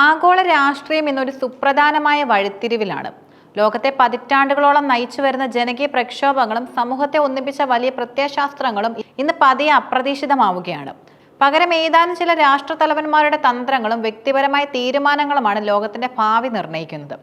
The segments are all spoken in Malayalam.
ആഗോള രാഷ്ട്രീയം എന്നൊരു സുപ്രധാനമായ വഴിത്തിരിവിലാണ്. ലോകത്തെ പതിറ്റാണ്ടുകളോളം നയിച്ചു വരുന്ന ജനകീയ പ്രക്ഷോഭങ്ങളും സമൂഹത്തെ ഒന്നിപ്പിച്ച വലിയ പ്രത്യയശാസ്ത്രങ്ങളും ഇന്ന് പതിയെ അപ്രതീക്ഷിതമാവുകയാണ്. പകരം ഏതാനും ചില രാഷ്ട്രതലവന്മാരുടെ തന്ത്രങ്ങളും വ്യക്തിപരമായ തീരുമാനങ്ങളുമാണ് ലോകത്തിന്റെ ഭാവി നിർണയിക്കുന്നത്.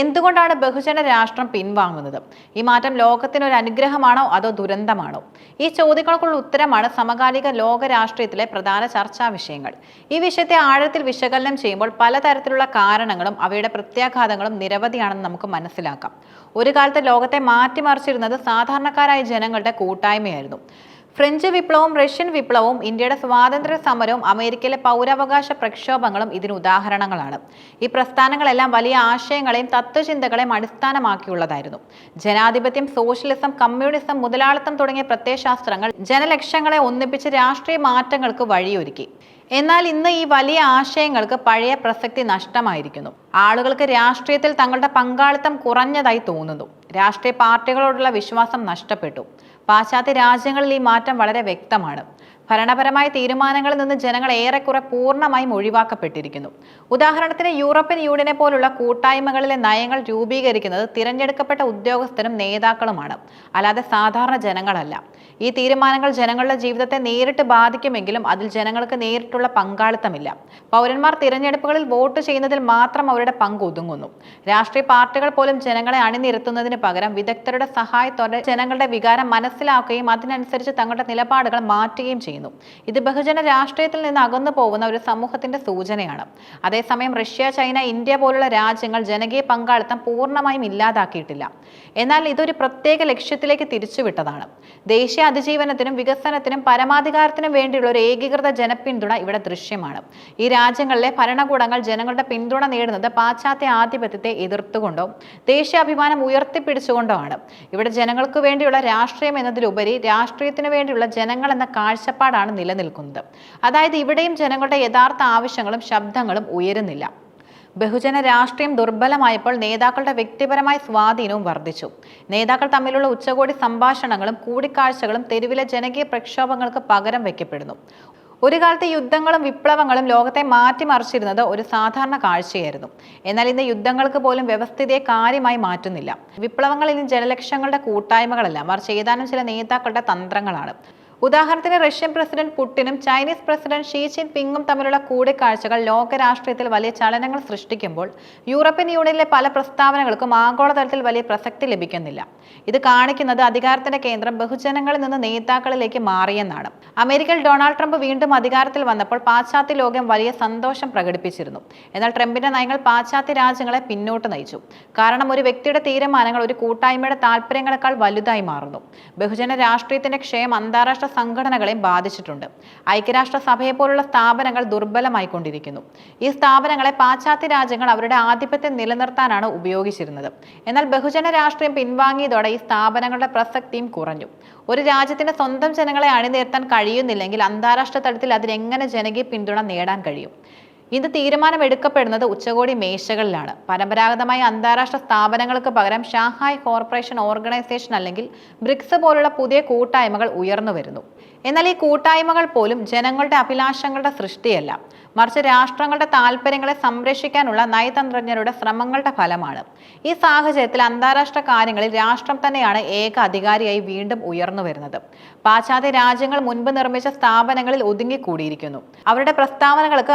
എന്തുകൊണ്ടാണ് ബഹുജന രാഷ്ട്രം പിൻവാങ്ങുന്നത്? ഈ മാറ്റം ലോകത്തിന് ഒരു അനുഗ്രഹമാണോ അതോ ദുരന്തമാണോ? ഈ ചോദ്യങ്ങൾക്കുള്ള ഉത്തരമാണ് സമകാലിക ലോക രാഷ്ട്രീയത്തിലെ പ്രധാന ചർച്ചാ വിഷയങ്ങൾ. ഈ വിഷയത്തെ ആഴത്തിൽ വിശകലനം ചെയ്യുമ്പോൾ പലതരത്തിലുള്ള കാരണങ്ങളും അവയുടെ പ്രത്യാഘാതങ്ങളും നിരവധിയാണെന്ന് നമുക്ക് മനസ്സിലാക്കാം. ഒരു കാലത്ത് ലോകത്തെ മാറ്റിമറിച്ചിരുന്നത് സാധാരണക്കാരായ ജനങ്ങളുടെ കൂട്ടായ്മയായിരുന്നു. ഫ്രഞ്ച് വിപ്ലവവും റഷ്യൻ വിപ്ലവവും ഇന്ത്യയുടെ സ്വാതന്ത്ര്യ സമരവും അമേരിക്കയിലെ പൗരാവകാശ പ്രക്ഷോഭങ്ങളും ഇതിന് ഉദാഹരണങ്ങളാണ്. ഈ പ്രസ്ഥാനങ്ങളെല്ലാം വലിയ ആശയങ്ങളെയും തത്വചിന്തകളെയും അടിസ്ഥാനമാക്കിയുള്ളതായിരുന്നു. ജനാധിപത്യം സോഷ്യലിസം കമ്മ്യൂണിസം മുതലാളിത്തം തുടങ്ങിയ പ്രത്യയശാസ്ത്രങ്ങൾ ജനലക്ഷ്യങ്ങളെ ഒന്നിപ്പിച്ച് രാഷ്ട്രീയ മാറ്റങ്ങൾക്ക് വഴിയൊരുക്കി. എന്നാൽ ഇന്ന് ഈ വലിയ ആശയങ്ങൾക്ക് പഴയ പ്രസക്തി നഷ്ടമായിരിക്കുന്നു. ആളുകൾക്ക് രാഷ്ട്രീയത്തിൽ തങ്ങളുടെ പങ്കാളിത്തം കുറഞ്ഞതായി തോന്നുന്നു. രാഷ്ട്രീയ പാർട്ടികളോടുള്ള വിശ്വാസം നഷ്ടപ്പെട്ടു. പാശ്ചാത്യ രാജ്യങ്ങളിൽ ഈ മാറ്റം വളരെ വ്യക്തമാണ്. ഭരണപരമായ തീരുമാനങ്ങളിൽ നിന്ന് ജനങ്ങൾ ഏറെക്കുറെ പൂർണമായും ഒഴിവാക്കപ്പെട്ടിരിക്കുന്നു. ഉദാഹരണത്തിന് യൂറോപ്യൻ യൂണിയനെ പോലുള്ള കൂട്ടായ്മകളിലെ നയങ്ങൾ രൂപീകരിക്കുന്നത് തിരഞ്ഞെടുക്കപ്പെട്ട ഉദ്യോഗസ്ഥരും നേതാക്കളുമാണ്. അല്ലാതെ സാധാരണ ജനങ്ങളല്ല. ഈ തീരുമാനങ്ങൾ ജനങ്ങളുടെ ജീവിതത്തെ നേരിട്ട് ബാധിക്കുമെങ്കിലും അതിൽ ജനങ്ങൾക്ക് നേരിട്ടുള്ള പങ്കാളിത്തമില്ല. പൗരന്മാർ തിരഞ്ഞെടുപ്പുകളിൽ വോട്ട് ചെയ്യുന്നതിൽ മാത്രം അവരുടെ പങ്ക് ഒതുങ്ങുന്നു. രാഷ്ട്രീയ പാർട്ടികൾ പോലും ജനങ്ങളെ അണിനിരത്തുന്നതിന് പകരം വിദഗ്ധരുടെ സഹായത്തോടെ ജനങ്ങളുടെ വികാരം മനസ്സിലാക്കുകയും അതിനനുസരിച്ച് തങ്ങളുടെ നിലപാടുകൾ മാറ്റുകയും ചെയ്യുന്നു. ഇത് ബഹുജന രാഷ്ട്രീയത്തിൽ നിന്ന് അകന്നു പോകുന്ന ഒരു സമൂഹത്തിന്റെ സൂചനയാണ്. അതേസമയം റഷ്യ ചൈന ഇന്ത്യ പോലുള്ള രാജ്യങ്ങൾ ജനകീയ പങ്കാളിത്തം പൂർണമായും ഇല്ലാതാക്കിയിട്ടില്ല. എന്നാൽ ഇതൊരു പ്രത്യേക ലക്ഷ്യത്തിലേക്ക് തിരിച്ചുവിട്ടതാണ്. ദേശീയ അതിജീവനത്തിനും വികസനത്തിനും പരമാധികാരത്തിനും വേണ്ടിയുള്ള ഒരു ഏകീകൃത ജനപിന്തുണ ഇവിടെ ദൃശ്യമാണ്. ഈ രാജ്യങ്ങളിലെ ഭരണകൂടങ്ങൾ ജനങ്ങളുടെ പിന്തുണ നേടുന്നത് പാശ്ചാത്യ ആധിപത്യത്തെ എതിർത്തുകൊണ്ടോ ദേശീയാഭിമാനം ഉയർത്തിപ്പിടിച്ചുകൊണ്ടോ ആണ്. ഇവിടെ ജനങ്ങൾക്ക് വേണ്ടിയുള്ള രാഷ്ട്രീയം എന്നതിലുപരി രാഷ്ട്രീയത്തിന് വേണ്ടിയുള്ള ജനങ്ങൾ എന്ന കാഴ്ചപ്പാടാണ് നിലനിൽക്കുന്നത്. അതായത് ഇവിടെയും ജനങ്ങളുടെ യഥാർത്ഥ ആവശ്യങ്ങളും ശബ്ദങ്ങളും ഉയരുന്നില്ല. ബഹുജന രാഷ്ട്രീയം ദുർബലമായപ്പോൾ നേതാക്കളുടെ വ്യക്തിപരമായ സ്വാധീനവും വർദ്ധിച്ചു. നേതാക്കൾ തമ്മിലുള്ള ഉച്ചകോടി സംഭാഷണങ്ങളും കൂടിക്കാഴ്ചകളും തെരുവിലെ ജനകീയ പ്രക്ഷോഭങ്ങൾക്ക് പകരം വയ്ക്കപ്പെടുന്നു ഒരു കാലത്ത് യുദ്ധങ്ങളും വിപ്ലവങ്ങളും ലോകത്തെ മാറ്റിമറിച്ചിരുന്നത് ഒരു സാധാരണ കാഴ്ചയായിരുന്നു. എന്നാൽ ഇന്ന് യുദ്ധങ്ങൾക്ക് പോലും വ്യവസ്ഥിതിയെ കാര്യമായി മാറ്റുന്നില്ല. വിപ്ലവങ്ങൾ ഇനി ജനലക്ഷങ്ങളുടെ കൂട്ടായ്മകളല്ല മറിച്ച് ഏതാനും ചില നേതാക്കളുടെ തന്ത്രങ്ങളാണ്. ഉദാഹരണത്തിന് റഷ്യൻ പ്രസിഡന്റ് പുടിനും ചൈനീസ് പ്രസിഡന്റ് ഷീ ജിൻ പിങ്ങും തമ്മിലുള്ള കൂടിക്കാഴ്ചകൾ ലോക രാഷ്ട്രീയത്തിൽ വലിയ ചലനങ്ങൾ സൃഷ്ടിക്കുമ്പോൾ യൂറോപ്യൻ യൂണിയനിലെ പല പ്രസ്താവനകൾക്കും ആഗോളതലത്തിൽ വലിയ പ്രസക്തി ലഭിക്കുന്നില്ല. ഇത് കാണിക്കുന്നത് അധികാരത്തിന്റെ കേന്ദ്രം ബഹുജനങ്ങളിൽ നിന്ന് നേതാക്കളിലേക്ക് മാറിയെന്നാണ്. അമേരിക്കയിൽ ഡൊണാൾഡ് ട്രംപ് വീണ്ടും അധികാരത്തിൽ വന്നപ്പോൾ പാശ്ചാത്യ ലോകം വലിയ സന്തോഷം പ്രകടിപ്പിച്ചിരുന്നു. എന്നാൽ ട്രംപിന്റെ നയങ്ങൾ പാശ്ചാത്യ രാജ്യങ്ങളെ പിന്നോട്ട് നയിച്ചു. കാരണം ഒരു വ്യക്തിയുടെ തീരുമാനങ്ങൾ ഒരു കൂട്ടായ്മയുടെ താല്പര്യങ്ങളെക്കാൾ വലുതായി മാറുന്നു. ബഹുജന രാഷ്ട്രീയത്തിന്റെ ക്ഷയം അന്താരാഷ്ട്ര സംഘടനകളെയും ബാധിച്ചിട്ടുണ്ട്. ഐക്യരാഷ്ട്ര സഭയെ പോലുള്ള സ്ഥാപനങ്ങൾ ദുർബലമായിക്കൊണ്ടിരിക്കുന്നു. ഈ സ്ഥാപനങ്ങളെ പാശ്ചാത്യ രാജ്യങ്ങൾ അവരുടെ ആധിപത്യം നിലനിർത്താനാണ് ഉപയോഗിച്ചിരുന്നത്. എന്നാൽ ബഹുജന രാഷ്ട്രീയം പിൻവാങ്ങിയതോടെ ഈ സ്ഥാപനങ്ങളുടെ പ്രസക്തിയും കുറഞ്ഞു. ഒരു രാജ്യത്തിന്റെ സ്വന്തം ജനങ്ങളെ അണിനിരത്താൻ കഴിയുന്നില്ലെങ്കിൽ അന്താരാഷ്ട്ര തലത്തിൽ അതിനെങ്ങനെ ജനകീയ പിന്തുണ നേടാൻ കഴിയും? ഇത് തീരുമാനമെടുക്കപ്പെടുന്നത് ഉച്ചകോടി മേശകളിലാണ്. പരമ്പരാഗതമായ അന്താരാഷ്ട്ര സ്ഥാപനങ്ങൾക്ക് പകരം ഷാങ്ഹായ് കോർപ്പറേഷൻ ഓർഗനൈസേഷൻ അല്ലെങ്കിൽ ബ്രിക്സ് പോലുള്ള പുതിയ കൂട്ടായ്മകൾ ഉയർന്നു വരുന്നു. എന്നാൽ ഈ കൂട്ടായ്മകൾ പോലും ജനങ്ങളുടെ അഭിലാഷങ്ങളുടെ സൃഷ്ടിയല്ല. മറിച്ച് രാഷ്ട്രങ്ങളുടെ താല്പര്യങ്ങളെ സംരക്ഷിക്കാനുള്ള നയതന്ത്രജ്ഞരുടെ ശ്രമങ്ങളുടെ ഫലമാണ്. ഈ സാഹചര്യത്തിൽ അന്താരാഷ്ട്ര കാര്യങ്ങളിൽ രാഷ്ട്രം തന്നെയാണ് ഏക അധികാരിയായി വീണ്ടും ഉയർന്നു വരുന്നത്. പാശ്ചാത്യ രാജ്യങ്ങൾ മുൻപ് നിർമ്മിച്ച സ്ഥാപനങ്ങളിൽ ഒതുങ്ങിക്കൂടിയിരിക്കുന്നു. അവരുടെ പ്രസ്താവനകൾക്ക്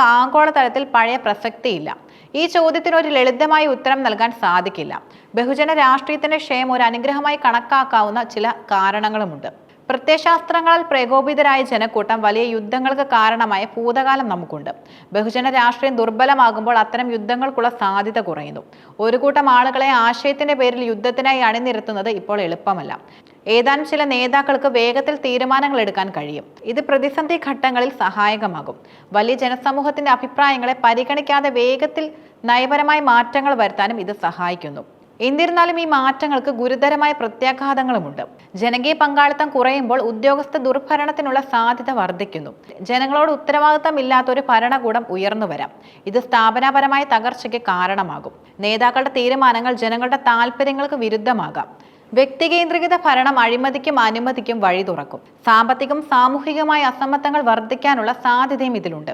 ആഗോളതലത്തിൽ പഴയ പ്രസക്തിയില്ല. ഈ ചോദ്യത്തിന് ഒരു ലളിതമായ ഉത്തരം നൽകാൻ സാധിക്കില്ല. ബഹുജന രാഷ്ട്രീയത്തിന്റെ ക്ഷയം ഒരു അനുഗ്രഹമായി കണക്കാക്കാവുന്ന ചില കാരണങ്ങളുമുണ്ട്. പ്രത്യയശാസ്ത്രങ്ങളാൽ പ്രകോപിതരായ ജനക്കൂട്ടം വലിയ യുദ്ധങ്ങൾക്ക് കാരണമായ ഭൂതകാലം നമുക്കുണ്ട്. ബഹുജന രാഷ്ട്രീയം ദുർബലമാകുമ്പോൾ അത്തരം യുദ്ധങ്ങൾക്കുള്ള സാധ്യത കുറയുന്നു. ഒരു കൂട്ടം ആളുകളെ ആശയത്തിന്റെ പേരിൽ യുദ്ധത്തിനായി അണിനിരത്തുന്നത് ഇപ്പോൾ എളുപ്പമല്ല. ഏതാനും ചില നേതാക്കൾക്ക് വേഗത്തിൽ തീരുമാനങ്ങൾ എടുക്കാൻ കഴിയും. ഇത് പ്രതിസന്ധി ഘട്ടങ്ങളിൽ സഹായകമാകും. വലിയ ജനസമൂഹത്തിന്റെ അഭിപ്രായങ്ങളെ പരിഗണിക്കാതെ വേഗത്തിൽ നയപരമായ മാറ്റങ്ങൾ വരുത്താനും ഇത് സഹായിക്കുന്നു. എന്നിരുന്നാലും ഈ മാറ്റങ്ങൾക്ക് ഗുരുതരമായ പ്രത്യാഘാതങ്ങളുമുണ്ട്. ജനകീയ പങ്കാളിത്തം കുറയുമ്പോൾ ഉദ്യോഗസ്ഥ ദുർഭരണത്തിനുള്ള സാധ്യത വർദ്ധിക്കുന്നു. ജനങ്ങളോട് ഉത്തരവാദിത്തമില്ലാത്ത ഒരു ഭരണകൂടം ഉയർന്നു വരാം. ഇത് സ്ഥാപനാപരമായ തകർച്ചയ്ക്ക് കാരണമാകും. നേതാക്കളുടെ തീരുമാനങ്ങൾ ജനങ്ങളുടെ താല്പര്യങ്ങൾക്ക് വിരുദ്ധമാകാം. വ്യക്തികേന്ദ്രീകൃത ഭരണം അഴിമതിക്കും അനുമതിക്കും വഴി തുറക്കും. സാമ്പത്തികം സാമൂഹികമായ അസമത്വങ്ങൾ വർദ്ധിക്കാനുള്ള സാധ്യതയും ഇതിലുണ്ട്.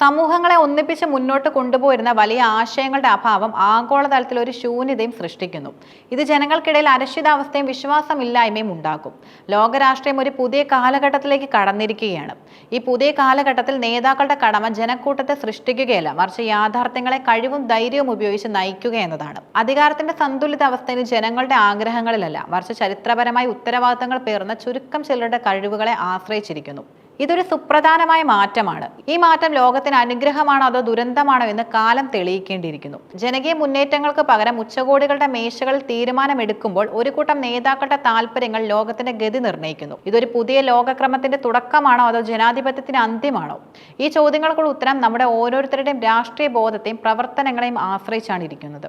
സമൂഹങ്ങളെ ഒന്നിപ്പിച്ച് മുന്നോട്ട് കൊണ്ടുപോയിരുന്ന വലിയ ആശയങ്ങളുടെ അഭാവം ആഗോളതലത്തിൽ ഒരു ശൂന്യതയും സൃഷ്ടിക്കുന്നു. ഇത് ജനങ്ങൾക്കിടയിൽ അരക്ഷിതാവസ്ഥയും വിശ്വാസമില്ലായ്മയും ഉണ്ടാക്കും. ലോകരാഷ്ട്രീയം ഒരു പുതിയ കാലഘട്ടത്തിലേക്ക് കടന്നിരിക്കുകയാണ്. ഈ പുതിയ കാലഘട്ടത്തിൽ നേതാക്കളുടെ കടമ ജനക്കൂട്ടത്തെ സൃഷ്ടിക്കുകയല്ല മറിച്ച് യാഥാർത്ഥ്യങ്ങളെ കഴിവും ധൈര്യവും ഉപയോഗിച്ച് നയിക്കുക എന്നതാണ്. അധികാരത്തിന്റെ സന്തുലിത അവസ്ഥയിൽ ജനങ്ങളുടെ ആഗ്രഹങ്ങളിലല്ല മറിച്ച് ചരിത്രപരമായി ഉത്തരവാദിത്തങ്ങൾ പേർന്ന ചുരുക്കം ചിലരുടെ കഴിവുകളെ ആശ്രയിച്ചിരിക്കുന്നു. ഇതൊരു സുപ്രധാനമായ മാറ്റമാണ്. ഈ മാറ്റം ലോകത്തിന് അനുഗ്രഹമാണോ അതോ ദുരന്തമാണോ എന്ന് കാലം തെളിയിക്കേണ്ടിയിരിക്കുന്നു. ജനകീയ മുന്നേറ്റങ്ങൾക്ക് പകരം ഉച്ചകോടികളുടെ മേശകളിൽ തീരുമാനമെടുക്കുമ്പോൾ ഒരു കൂട്ടം നേതാക്കളുടെ താല്പര്യങ്ങൾ ലോകത്തിന്റെ ഗതി നിർണയിക്കുന്നു. ഇതൊരു പുതിയ ലോകക്രമത്തിന്റെ തുടക്കമാണോ അതോ ജനാധിപത്യത്തിന് അന്ത്യമാണോ? ഈ ചോദ്യങ്ങൾക്കുള്ള ഉത്തരം നമ്മുടെ ഓരോരുത്തരുടെയും രാഷ്ട്രീയ ബോധത്തെയും പ്രവർത്തനങ്ങളെയും ആശ്രയിച്ചാണ് ഇരിക്കുന്നത്.